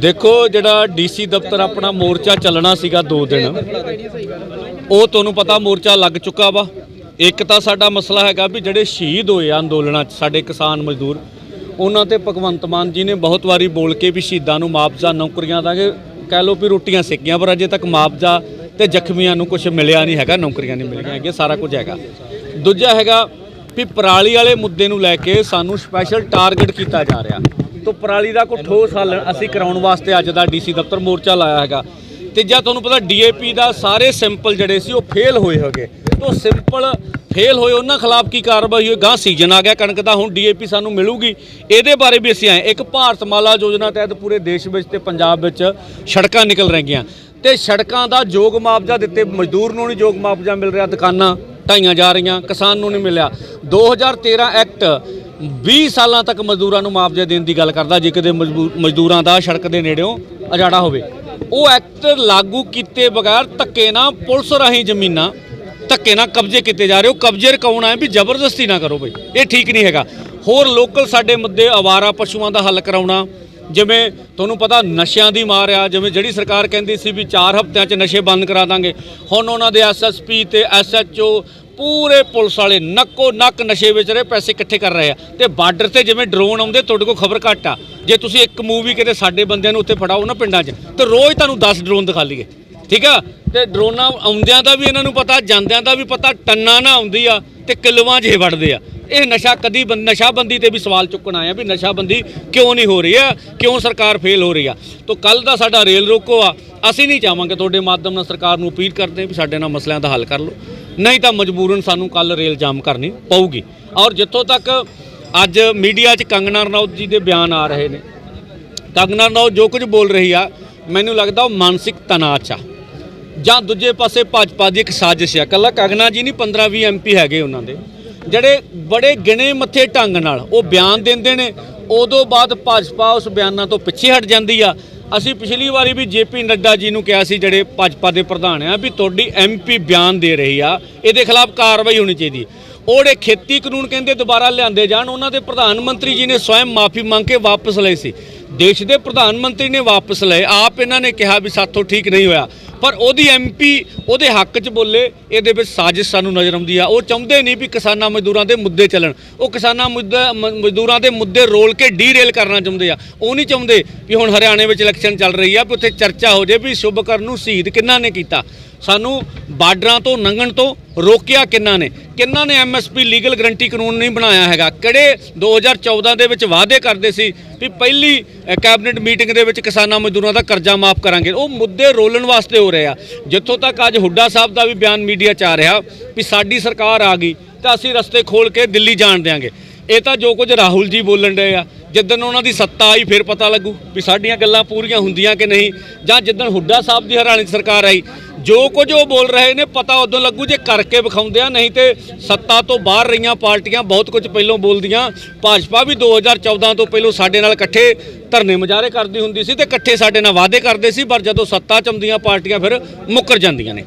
ਦੇਖੋ, ਜਿਹੜਾ ਡੀਸੀ ਦਫ਼ਤਰ ਆਪਣਾ ਮੋਰਚਾ ਚੱਲਣਾ ਸੀਗਾ 2 ਦਿਨ, ਉਹ ਤੁਹਾਨੂੰ ਪਤਾ ਮੋਰਚਾ ਲੱਗ ਚੁੱਕਾ ਵਾ। ਇੱਕ ਤਾਂ ਸਾਡਾ ਮਸਲਾ ਹੈਗਾ ਵੀ ਜਿਹੜੇ ਸ਼ਹੀਦ ਹੋਏ ਆ ਅੰਦੋਲਨਾਂ 'ਚ, ਸਾਡੇ ਕਿਸਾਨ ਮਜ਼ਦੂਰ, ਉਹਨਾਂ ਤੇ ਭਗਵੰਤ ਮਾਨ ਜੀ ਨੇ ਬਹੁਤ ਵਾਰੀ ਬੋਲ ਕੇ ਵੀ ਸ਼ਹੀਦਾਂ ਨੂੰ ਮੁਆਵਜ਼ਾ, ਨੌਕਰੀਆਂ ਦਾ ਕਹਿ ਲਓ ਵੀ ਰੋਟੀਆਂ ਸਿੱਕੀਆਂ ਪਰ ਅਜੇ ਤੱਕ ਮੁਆਵਜ਼ਾ ਤੇ ਜ਼ਖਮੀਆਂ ਨੂੰ ਕੁਝ ਮਿਲਿਆ ਨਹੀਂ ਹੈਗਾ, ਨੌਕਰੀਆਂ ਨਹੀਂ ਮਿਲੀਆਂ ਹੈਗੀਆਂ, ਸਾਰਾ ਕੁਝ ਹੈਗਾ। ਦੂਜਾ ਹੈਗਾ ਵੀ ਪਰਾਲੀ ਵਾਲੇ ਮੁੱਦੇ ਨੂੰ ਲੈ ਕੇ ਸਾਨੂੰ ਸਪੈਸ਼ਲ ਟਾਰਗੇਟ ਕੀਤਾ ਜਾ ਰਿਹਾ। ਤੋਂ ਪਰਾਲੀ ਦਾ ਕੋਈ ਠੋਸ ਹੱਲ ਅਸੀਂ ਕਰਾਉਣ ਵਾਸਤੇ ਅੱਜ ਦਾ ਡੀਸੀ ਦਫ਼ਤਰ ਮੋਰਚਾ ਲਾਇਆ ਹੈਗਾ। ਤੀਜਾ ਤੁਹਾਨੂੰ ਪਤਾ ਡੀਏਪੀ ਦਾ ਸਾਰੇ ਸਿੰਪਲ ਜਿਹੜੇ ਸੀ ਉਹ ਫੇਲ ਹੋਏ ਹੈਗੇ। ਤੋਂ ਸਿੰਪਲ ਫੇਲ ਹੋਏ, ਉਹਨਾਂ ਖਿਲਾਫ ਕੀ ਕਾਰਵਾਈ ਹੋਈ? ਗਾਂ ਸੀਜ਼ਨ ਆ ਗਿਆ, ਕਣਕ ਦਾ ਹੁਣ ਡੀਏਪੀ ਸਾਨੂੰ ਮਿਲੂਗੀ। ਇਹਦੇ ਬਾਰੇ ਵੀ ਅਸੀਂ ਆਏ ਇੱਕ ਭਾਰਤ ਮਾਲਾ ਯੋਜਨਾ ਤਹਿਤ ਪੂਰੇ ਦੇਸ਼ ਵਿੱਚ ਤੇ ਪੰਜਾਬ ਵਿੱਚ ਸੜਕਾਂ ਨਿਕਲ ਰਹੀਆਂ। ਤੇ ਸੜਕਾਂ ਦਾ ਯੋਗ ਮੁਆਵਜ਼ਾ ਦਿੱਤੇ, ਮਜ਼ਦੂਰ ਨੂੰ ਨਹੀਂ ਯੋਗ ਮੁਆਵਜ਼ਾ ਮਿਲ ਰਿਹਾ, ਦੁਕਾਨਾਂ ਢਾਈਆਂ ਜਾ ਰਹੀਆਂ, ਕਿਸਾਨ ਨੂੰ ਨਹੀਂ ਮਿਲਿਆ। 2013 ਐਕਟ 20 ਸਾਲਾਂ ਤੱਕ ਮਜ਼ਦੂਰਾਂ ਨੂੰ ਮੁਆਵਜ਼ਾ ਦੇਣ ਦੀ ਗੱਲ ਕਰਦਾ, ਜੇ ਕਿਤੇ ਮਜ਼ਬੂ- ਮਜ਼ਦੂਰਾਂ ਦਾ ਸੜਕ ਦੇ ਨੇੜਿਓਂ ਅਜਾੜਾ ਹੋਵੇ। ਉਹ ਐਕਟ ਲਾਗੂ ਕੀਤੇ ਬਗੈਰ ਧੱਕੇ ਨਾਲ ਪੁਲਿਸ ਰਾਹੀਂ ਜ਼ਮੀਨਾਂ, ਧੱਕੇ ਨਾਲ ਕਬਜ਼ੇ ਕੀਤੇ ਜਾ ਰਹੇ ਉਹ ਕਬਜ਼ੇ ਰਕਾਉਣਾ ਹੈ ਵੀ ਜ਼ਬਰਦਸਤੀ ਨਾ ਕਰੋ ਬਈ, ਇਹ ਠੀਕ ਨਹੀਂ ਹੈਗਾ। ਹੋਰ ਲੋਕਲ ਸਾਡੇ ਮੁੱਦੇ, ਆਵਾਰਾ ਪਸ਼ੂਆਂ ਦਾ ਹੱਲ ਕਰਾਉਣਾ, ਜਿਵੇਂ ਤੁਹਾਨੂੰ ਪਤਾ ਨਸ਼ਿਆਂ ਦੀ ਮਾਰ ਆ, ਜਿਵੇਂ ਜਿਹੜੀ ਸਰਕਾਰ ਕਹਿੰਦੀ ਸੀ ਵੀ 4 ਹਫ਼ਤਿਆਂ 'ਚ ਨਸ਼ੇ ਬੰਦ ਕਰਾ ਦਾਂਗੇ। ਹੁਣ ਉਹਨਾਂ ਦੇ ਐਸਐਸਪੀ ਤੇ ਐਸਐਚਓ ਪੂਰੇ ਪੁਲਿਸ ਵਾਲੇ ਨੱਕੋ ਨੱਕ ਨਸ਼ੇ ਵਿੱਚ ਰਹੇ, ਪੈਸੇ ਇਕੱਠੇ ਕਰ ਰਹੇ ਆ। ਤੇ ਬਾਰਡਰ ਤੇ ਜਿਵੇਂ ਡਰੋਨ ਆਉਂਦੇ, ਤੁਹਾਡੇ ਕੋਲ ਖਬਰ ਘੱਟ ਆ। ਜੇ ਤੁਸੀਂ ਇੱਕ ਮੂਵੀ ਕਿਤੇ ਸਾਡੇ ਬੰਦਿਆਂ ਨੂੰ ਉੱਥੇ ਫੜਾਓ ਨਾ ਪਿੰਡਾਂ 'ਚ, ਤੇ ਰੋਜ਼ ਤੁਹਾਨੂੰ 10 ਡਰੋਨ ਦਿਖਾ ਲਈਏ। ਠੀਕ ਆ? ਤੇ ਡਰੋਨਾਂ ਆਉਂਦਿਆਂ ਦਾ ਵੀ ਇਹਨਾਂ ਨੂੰ ਪਤਾ, ਜਾਂਦਿਆਂ ਦਾ ਵੀ ਪਤਾ, ਟੰਨਾ ਨਾ ਆਉਂਦੀ ਆ ਤੇ ਕਿਲੋਆਂ 'ਚ ਇਹ ਵੜਦੇ ਆ। ਇਹ ਨਸ਼ਾ ਕਦੀ ਬੰਦ ਨਸ਼ਾਬੰਦੀ ਤੇ ਵੀ ਸਵਾਲ ਚੁੱਕਣ ਆਇਆ ਵੀ ਨਸ਼ਾਬੰਦੀ ਕਿਉਂ ਨਹੀਂ ਹੋ ਰਹੀ ਆ, ਕਿਉਂ ਸਰਕਾਰ ਫੇਲ ਹੋ ਰਹੀ ਆ। ਤੋਂ ਕੱਲ ਦਾ ਸਾਡਾ ਰੇਲ ਰੋਕੋ ਆ। ਅਸੀਂ ਨਹੀਂ ਚਾਹਾਂਗੇ ਤੁਹਾਡੇ ਮਾਧਿਅਮ ਨਾਲ ਸਰਕਾਰ ਨੂੰ ਅਪੀਲ ਕਰਦੇ ਹਾਂ ਵੀ ਸਾਡੇ ਨਾਲ ਮਸਲਿਆਂ ਦਾ ਹੱਲ ਕਰ ਲਓ। ਨਹੀਂ ਤਾਂ ਮਜਬੂਰਨ ਸਾਨੂੰ ਕੱਲ ਰੇਲ ਜਾਮ ਕਰਨੀ ਪਊਗੀ। ਔਰ ਜਿੱਥੋਂ ਤੱਕ ਅੱਜ ਮੀਡੀਆ 'ਚ ਕੰਗਨਾ ਰਣੌਤ ਜੀ ਦੇ ਬਿਆਨ ਆ ਰਹੇ ਨੇ ਕੰਗਨਾ ਰਣੌਤ ਜੋ ਕੁਝ ਬੋਲ ਰਹੀ ਆ, ਮੈਨੂੰ ਲੱਗਦਾ ਉਹ ਮਾਨਸਿਕ ਤਣਾਅ 'ਚ ਆ। ਜਾਂ ਦੂਜੇ ਪਾਸੇ ਭਾਜਪਾ ਦੀ ਇੱਕ ਸਾਜ਼ਿਸ਼ ਆ। ਕੱਲਾ ਕੰਗਨਾ ਜੀ ਨਹੀਂ 15 20 ਐਮਪੀ ਹੈਗੇ ਉਹਨਾਂ ਦੇ। ਜਿਹੜੇ ਬੜੇ ਗਿਣੇ ਮੱਥੇ ਢੰਗ ਨਾਲ ਉਹ ਬਿਆਨ ਦਿੰਦੇ ਨੇ, ਉਦੋਂ ਬਾਅਦ ਭਾਜਪਾ ਉਸ ਬਿਆਨਾਂ ਤੋਂ ਪਿੱਛੇ ਹਟ ਜਾਂਦੀ ਆ। ਅਸੀਂ ਪਿਛਲੀ ਵਾਰੀ ਵੀ ਜੇਪੀ ਨੱਡਾ ਜੀ ਨੂੰ ਕਿਹਾ ਸੀ ਜਿਹੜੇ ਭਾਜਪਾ ਦੇ ਪ੍ਰਧਾਨ ਆ ਵੀ ਤੁਹਾਡੀ ਐਮਪੀ ਬਿਆਨ ਦੇ ਰਹੀ ਆ, ਇਹਦੇ ਖਿਲਾਫ ਕਾਰਵਾਈ ਹੋਣੀ ਚਾਹੀਦੀ। ਉਹ ਜਿਹੜੇ ਖੇਤੀ ਕਾਨੂੰਨ ਕਹਿੰਦੇ ਦੁਬਾਰਾ ਲਿਆਂਦੇ ਜਾਣ, ਉਹਨਾਂ ਦੇ ਪ੍ਰਧਾਨ ਮੰਤਰੀ ਜੀ ਨੇ ਸਵੈਮ ਮਾਫੀ ਮੰਗ ਕੇ ਵਾਪਸ ਲਏ ਸੀ। ਦੇਸ਼ ਦੇ ਪ੍ਰਧਾਨ ਮੰਤਰੀ ਨੇ ਵਾਪਸ ਲਏ, ਆਪ ਇਹਨਾਂ ਨੇ ਕਿਹਾ ਵੀ ਸਾਥੋਂ ਠੀਕ ਨਹੀਂ ਹੋਇਆ। ਪਰ ਉਹਦੀ ਐਮਪੀ ਉਹਦੇ ਹੱਕ 'ਚ ਬੋਲੇ, ਇਹਦੇ ਵਿੱਚ ਸਾਜ਼ਿਸ਼ ਸਾਨੂੰ ਨਜ਼ਰ ਆਉਂਦੀ ਆ। ਉਹ ਚਾਹੁੰਦੇ ਨਹੀਂ ਵੀ ਕਿਸਾਨਾਂ ਮਜ਼ਦੂਰਾਂ ਦੇ ਮੁੱਦੇ ਚੱਲਣ। ਉਹ ਕਿਸਾਨਾਂ ਮੁੱਦਾ ਮਜ਼ਦੂਰਾਂ ਦੇ ਮੁੱਦੇ ਰੋਲ ਕੇ ਡੀਰੇਲ ਕਰਨਾ ਚਾਹੁੰਦੇ ਆ। ਉਹ ਨਹੀਂ ਚਾਹੁੰਦੇ ਵੀ ਹੁਣ ਹਰਿਆਣੇ ਵਿੱਚ ਇਲੈਕਸ਼ਨ ਚੱਲ ਰਹੀ ਆ, ਵੀ ਉੱਥੇ ਚਰਚਾ ਹੋ ਜੇ ਵੀ ਸ਼ੁਭਕਰਨ ਨੂੰ ਸ਼ਹੀਦ ਕਿੰਨਾ ਨੇ ਕੀਤਾ। ਸਾਨੂੰ ਬਾਰਡਰਾਂ ਤੋਂ ਲੰਘਣ ਤੋਂ ਰੋਕਿਆ ਕਿੰਨਾ ਨੇ? ਕਿੰਨਾ ਨੇ ਐਮਐਸਪੀ ਲੀਗਲ ਗਰੰਟੀ ਕਾਨੂੰਨ ਨਹੀਂ ਬਣਾਇਆ ਹੈਗਾ? ਕਿਹੜੇ 2014 ਦੇ ਵਿੱਚ ਵਾਅਦੇ ਕਰਦੇ ਸੀ ਵੀ ਪਹਿਲੀ ਕੈਬਨਿਟ ਮੀਟਿੰਗ ਦੇ ਵਿੱਚ ਕਿਸਾਨਾਂ ਮਜ਼ਦੂਰਾਂ ਦਾ ਕਰਜ਼ਾ ਮਾਫ ਕਰਾਂਗੇ? ਉਹ ਮੁੱਦੇ ਰੋਲਣ ਵਾਸਤੇ ਹੋ ਰਹੇ ਆ। ਜਿੱਥੋਂ ਤੱਕ ਅੱਜ ਹੁੱਡਾ ਸਾਹਿਬ ਦਾ ਵੀ ਬਿਆਨ ਮੀਡੀਆ 'ਚ ਆ ਰਿਹਾ ਵੀ ਸਾਡੀ ਸਰਕਾਰ ਆ ਗਈ, ਤਾਂ ਅਸੀਂ ਰਸਤੇ ਖੋਲ ਕੇ ਦਿੱਲੀ ਜਾਣ ਦਿਆਂਗੇ। ਇਹ ਤਾਂ ਜੋ ਕੁਝ ਰਾਹੁਲ ਜੀ ਬੋਲਣ ਡਏ ਆ, ਜਿੱਦਣ ਉਹਨਾਂ ਦੀ ਸੱਤਾ ਆਈ ਫਿਰ ਪਤਾ ਲੱਗੂ ਵੀ ਸਾਡੀਆਂ ਗੱਲਾਂ ਪੂਰੀਆਂ ਹੁੰਦੀਆਂ ਕਿ ਨਹੀਂ, ਜਾਂ ਜਿੱਦਣ ਹੁੱਡਾ ਸਾਹਿਬ ਦੀ ਹਰਿਆਣੇ ਸਰਕਾਰ ਆਈ ਜੋ ਕੁਝ ਉਹ ਬੋਲ ਰਹੇ ਨੇ, ਪਤਾ ਉਦੋਂ ਲੱਗੂ ਜੇ ਕਰਕੇ ਵਿਖਾਉਂਦੇ ਆ, ਨਹੀਂ ਤੇ ਸੱਤਾ ਤੋਂ ਬਾਹਰ ਰਹੀਆਂ ਪਾਰਟੀਆਂ ਬਹੁਤ ਕੁਝ ਪਹਿਲਾਂ ਬੋਲਦੀਆਂ। ਭਾਜਪਾ ਵੀ 2014 ਤੋਂ ਪਹਿਲਾਂ ਸਾਡੇ ਨਾਲ ਇਕੱਠੇ ਧਰਨੇ ਮੁਜ਼ਾਹਰੇ ਕਰਦੀ ਹੁੰਦੀ ਸੀ ਤੇ ਇਕੱਠੇ ਸਾਡੇ ਨਾਲ ਵਾਅਦੇ ਕਰਦੇ ਸੀ, ਪਰ ਜਦੋਂ ਸੱਤਾ ਚ ਆਉਂਦੀਆਂ ਪਾਰਟੀਆਂ ਫਿਰ ਮੁੱਕਰ ਜਾਂਦੀਆਂ ਨੇ।